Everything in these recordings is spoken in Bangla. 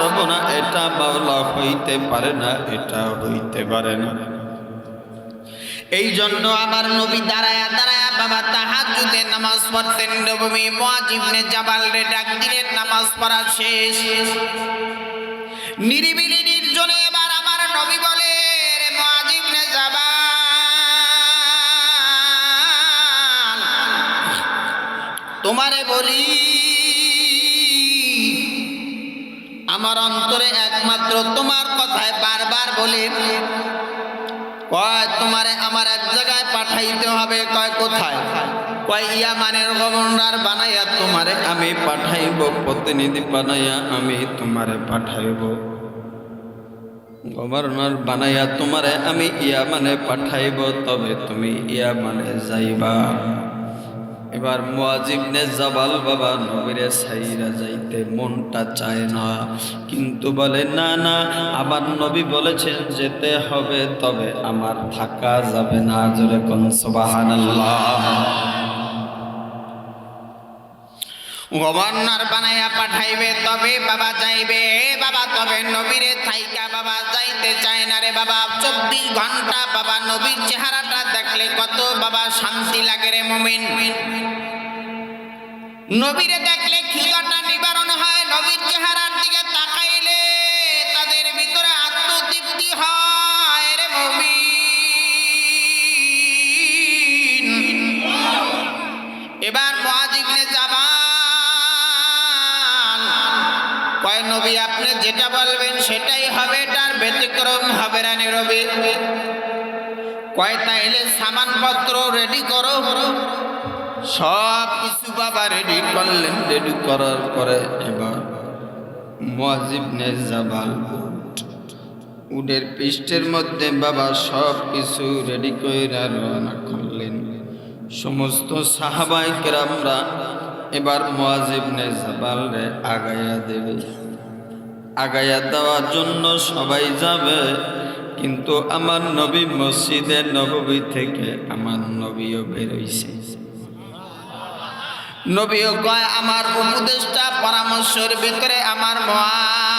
পড়ব না, এটা বাউলা হইতে পারে না, এটা হইতে পারে না। এই জন্য আমার নবী দাঁড়ায়া দাঁড়ায়া বাবা তাহাজ্জুদের নামাজ পড়তেন নবী মুয়াজিবনে জাবাল রে ডাক দিলেন, নামাজ পড়া শেষ। নিরিবিলি নির্জনে এবার আমার নবী বলে, রে মুয়াজিবনে জাবাল, তোমারে বলি আমার অন্তরে একমাত্র তোমার কথায় বারবার বলে, কয় তোমারে আমার এক জায়গায় পাঠাইতে হবে, কয় কোথায়? কয় গভর্নর বানাইয়া আমি পাঠাইব আমি পাঠাইব। বানাইয়া আমি ইয়ামানে পাঠাইব, তবে তুমি ইয়া মানে যাইবা। এবার মুয়াজিবনে জাবাল বাবা নবীরে সাইরা যাইতে মনটা চায় না। কিন্তু বলে, না না আমার নবী বলেছেন যেতে হবে, তবে আমার থাকা যাবে না। জোরে কোন, সুবহানাল্লাহ। গভর্নর বানাইয়া পাঠাইবে, তবে বাবা যাইবে বাবা, তবে নবীরে থাইকা বাবা যাইতে চায় না রে বাবা। চব্বিশ ঘণ্টা বাবা নবীর চেহারাটা দেখলে কত বাবা শান্তি লাগে রে মমিন। নবীরে দেখলে খিদাটা কয় নবী, আপনি যেটা বলবেন সেটাই হবে, তার ব্যতিক্রম হবে না রবি। কয়, তাইলে সামানপত্র রেডি করো। সব কিছু বাবা রেডি করলেন রেডি করার পরে এবার মজিবনে জাবাল উডের পৃষ্ঠের মধ্যে বাবা সব কিছু রেডি করে রওনা করলেন। সমস্ত সাহাবাই কেরামরা এবার মোয়াজিবনে জাবাল রে আগাইয়া দেবে। আগাইয়া দেওয়ার জন্য সবাই যাবে, কিন্তু আমার নবী মসজিদে নবী থেকে আমার নবীও বেরোইছে। নবীও কয়, আমার উপদেষ্টা পরামর্শের ভিতরে আমার মুয়াজ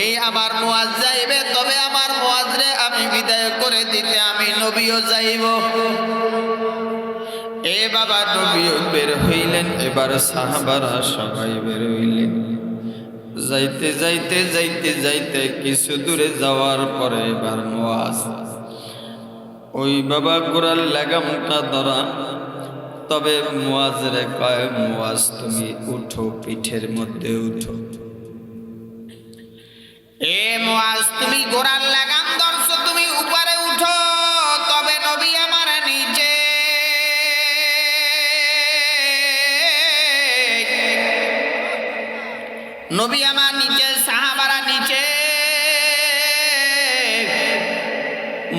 এই আমার মুয়াজ যাইবে তবে আমার মুয়াজরে আমি বিদায় করে দিতে আমি নবীও যাইব। এ বাবা নবীও বের হইলেন, এবার সাহাবারা সবাই বের হইলেন। যাইতে যাইতে যাইতে যাইতে কিছু দূরে যাওয়ার পরে এবার মুয়াজ ওই বাবা গোড়ার লাগামটা ধরা। তবে মুয়াজ রে কয় মুয়াজ তুমি উঠো, পিঠের মধ্যে উঠো। এ মুয়াজ তুমি গোড়ার লাগাম ধরছো, তুমি উপরে উঠো, তবে নবী আমার নিচে। নবী আমার নিচে, সাহাবারা নিচে।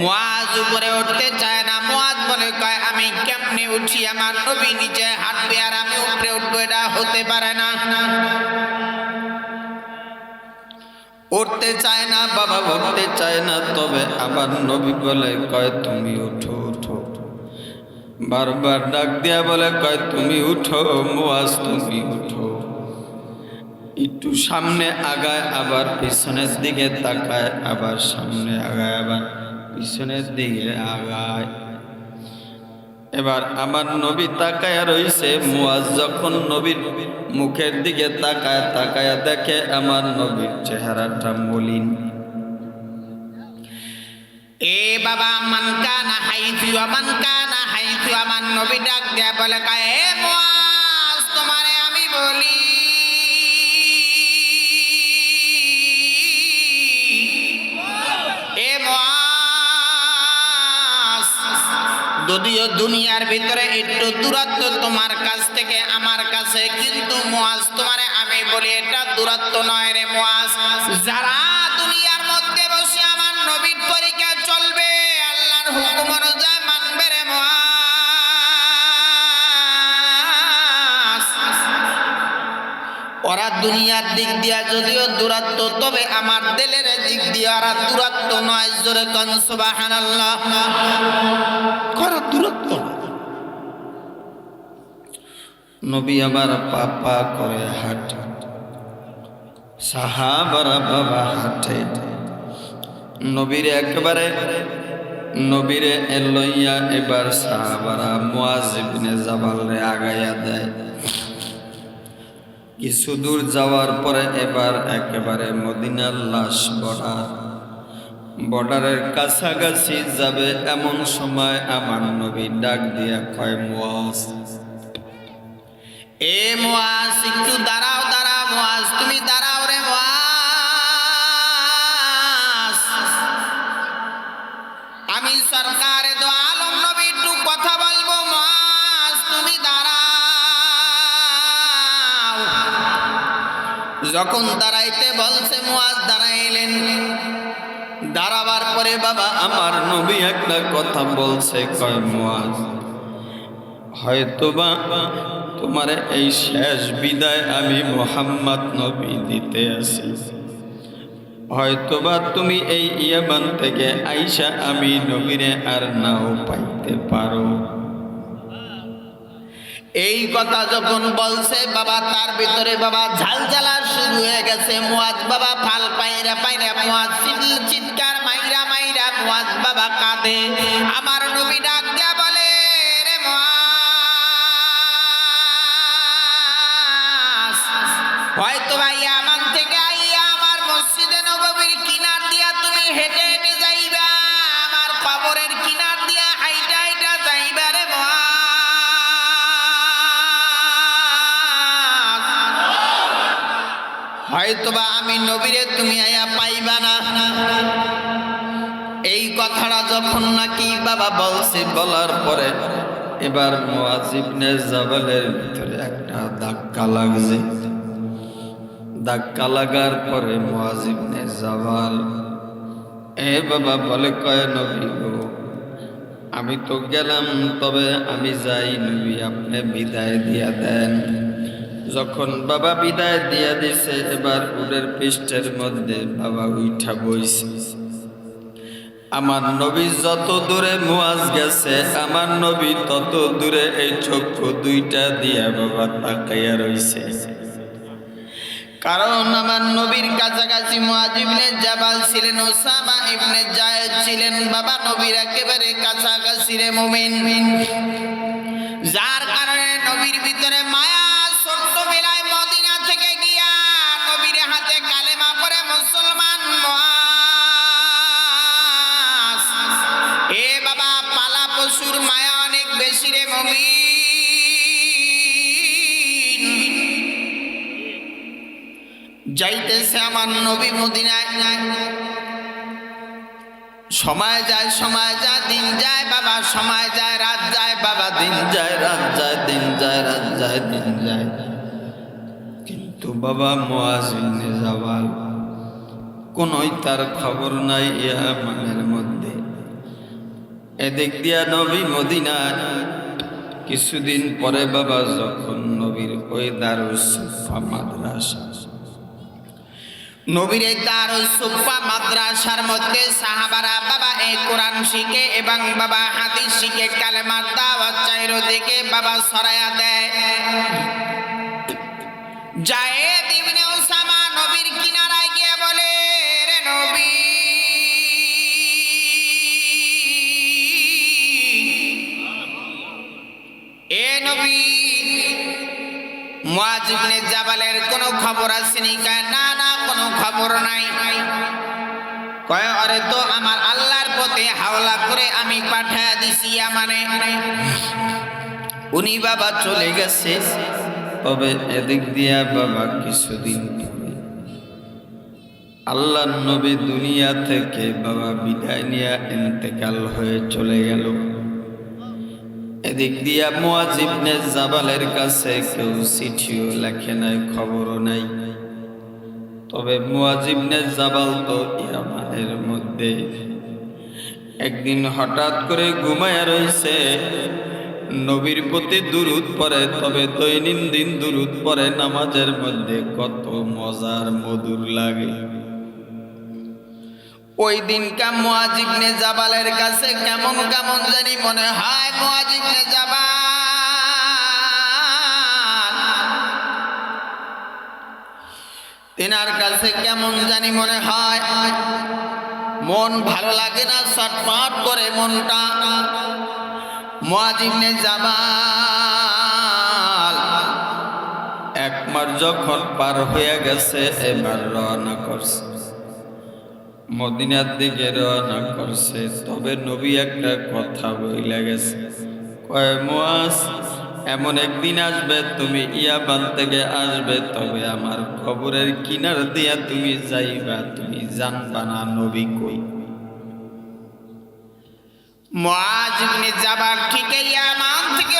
মুয়াজ উপরে উঠতে চায় না মুয়াজ বলে, কয়, আমি কেমনে উঠি আমার নবী নিচে হাঁটবে আর আমি উপরে উঠবো, এটা হতে পারে না। উঠতে চায় না, বাবা উঠতে চায় না, তবে আবার নবী বলে, কয়, তুমি উঠো উঠো। বারবার ডাক দিয়া বলে, কয়, তুমি উঠো, মুয়াজ, তুমি উঠো। একটু সামনে আগায় আবার, পিছনের দিকে তাকায়, আবার সামনে আগায় আবার, পিছনের দিকে আগায়। এবার আমার নবী তাকায়া রইছে মুয়াজ যখন নবীর মুখের দিকে তাকায়, তাকায়া দেখে আমার নবীর চেহারাটা মলিন। এ বাবা, মান কানা হাইতু মান কানা হাইতু, আমার নবী ডাক দেয়া বলে কায় মুয়াজ তোমারে আমি বলি। যদিও দুনিয়ার ভিতরে একটু দূরত্ব তোমার কাছ থেকে আমার কাছে, কিন্তু মোয়াজ তোমারে আমি বলি, এটা দূরত্ব নয় রে মোয়াজ যারা দুনিয়ার দিক দিয়া যদিও দূরত্ব, তবে আমার দিলের দিক দিয়ে ওরা দূরত্ব নয়। জোরে কন, সুবহানাল্লাহ। করা দূরত্ব। নবী আমার পাপা করে হাঁটে। সাহাবারা বাবা হাঁটে। নবীর একবারে, নবীরে লইয়া এবার সাহাবারা মুয়াজিবিনে জাবালরে আগাইয়া দেয়। কিছু দূর যাওয়ার পরে এবার একেবারে মদিনার লাশ বর্ডার। বর্ডারের কাছাকাছি যাবে এমন সময় আমার নবী ডাক দিয়া কয়, মুয়াজ, এ মুয়াজ, একটু দাঁড়াও দাঁড়াও মুয়াজ, তুমি দাঁড়াও যখন দাঁড়াইতে বলছে মুয়াজ, দাঁড়াইলেন। দাঁড়াবার পরে বাবা, আমার নবী একটা কথা বলছে। কয় মুয়াজ, হয়তোবা তোমার এই শেষ বিদায় আমি মোহাম্মদ নবী দিতে আসি। হয়তোবা তুমি এই ইয়াবান থেকে আইসা আমি নবীরে আর নাও পাইতে পারো। এই কথা যখন বলছে, বাবা তার ভিতরে বাবা ঝাল ঝালঝালা শুরু হয়ে গেছে। মুয়াজ বাবা ফাল পাইরা পাইরা মুয়াজ চিৎ- চিৎকার মাইরা মাইরা মুয়াজ বাবা কাঁদে। আমার নবী ডাক বলে, রে মুয়াজ হয়তো ভাই হয়তোবা আমি নবীরে তুমি আয়া পাইবা না। এই কথাটা যখন নাকি বাবা বলছে, বলার পরে এবার মুয়াজিবনে জাবালের ভিতরে একটা ধাক্কা লাগছে। ধাক্কা লাগার পরে মুয়াজিবনে জাবাল, এ বাবা, বলে কয় নবী গো, আমি তো গেলাম, তবে আমি যাই নবী, আপনি বিদায় দিয়া দেন। যখন বাবা বিদায় দিয়া দিছে, এবার উডের পৃষ্ঠের মধ্যে বাবা উঠা বইছে। আমার নবী যত দূরে মুয়াজ গেছে, আমার নবী তত দূরে এই চক্ষু দুইটা দিয়া বাবা তাকাইয়া রইছে। কারণ আমার নবীর কাছাকাছি মুয়াজ ইবনে জাবাল ছিলেন ওসামা ইবনে জায়েদ ছিলেন, বাবা নবীর একেবারে কাছাকাছি রে মুমিন। যার বেশি রে মমিন। যাইতেছে আমার নবী মদিনায়। সময় যায় সময় যায়, দিন যায়, বাবা, সময় যায়, রাত যায়, বাবা, দিন যায়, রাত যায়, দিন যায়, রাত যায়, দিন যায়। কিন্তু বাবা মোয়াজিনে যাওয়াল কোনোই তার খবর নাই ইয়ামানের মধ্যে এদিক দিয়া নবী মদিনায় কিছুদিন পরে বাবা যখন নবীর ওই দারুসুফা মাদ্রাসা। নবীর এই দারুল সুফা মাদ্রাসার মধ্যে সাহাবারা বাবা এই কোরআন শিখে এবং বাবা হাদিস শিখে কালেমার দাওয়াত চাইরো দিকে বাবা সরায়া দেয়। জায়েদ মুয়াজ ইবনে জাবালের কোনো খবর আসেনি কয়, না না, কোনো খবর নাই। কয়, আরে তো আমার আল্লাহর পথে হাওলা করে আমি পাঠায় দিছি মানে উনি বাবা চলে গেছে। তবে এদিক দিয়া বাবা কিছুদিন আল্লাহ নবী দুনিয়া থেকে বাবা বিদায় নিয়ে ইন্তেকাল হয়ে চলে গেল। এদিক দিয়া মুয়াজিবনে জাবালের কাছে কেউ চিঠিও লেখে নাই, খবরও নাই। তবে মুয়াজিবনে জাবাল তো ইয়ামানের মধ্যে একদিন হঠাৎ করে ঘুমায়া রইছে। নবীর প্রতি দুরুদ পড়ে, তবে দৈনন্দিন দুরুদ পড়ে, নামাজের মধ্যে কত মজার মধুর লাগে। ওই দিনকা মুয়াজিবনে জাবালের কাছে কেমন কেমন জানি মনে হয় মুয়াজিবনে জাবাল। তেনার কাছে কেমন জানি মনে হয় মন ভালো লাগে না, ছটফট করে মনটা। মুয়াজিবনে জাবাল এক মাস যখন পার হয়ে গেছে এবার রওনা করছে। মদিনার দিকে রওনা করছে। তবে নবী একটা কথা বইলে গেছে। কয়, মুয়াজ, এমন একদিন আসবে, তুমি ইয়াবান থেকে আসবে, তবে আমার খবরের কিনার দিয়া তুমি যাইবা, তুমি জানবা না নবী কই। মুয়াজিবনে জাবাল ঠিকই ইয়ামান থেকে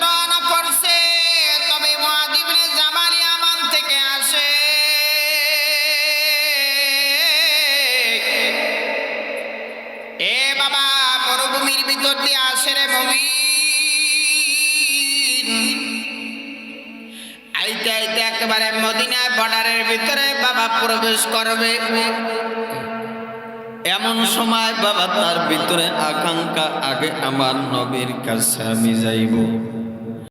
মরুভূমির ভিতর দিয়ে আসে রে ভূমি আইতে আইতে একেবারে মদিনা বর্ডারের ভিতরে বাবা প্রবেশ করবে। এমন সময় বাবা তার ভিতরে আকাঙ্ক্ষা, আগে আমার নবীর কাছে আমি যাইব।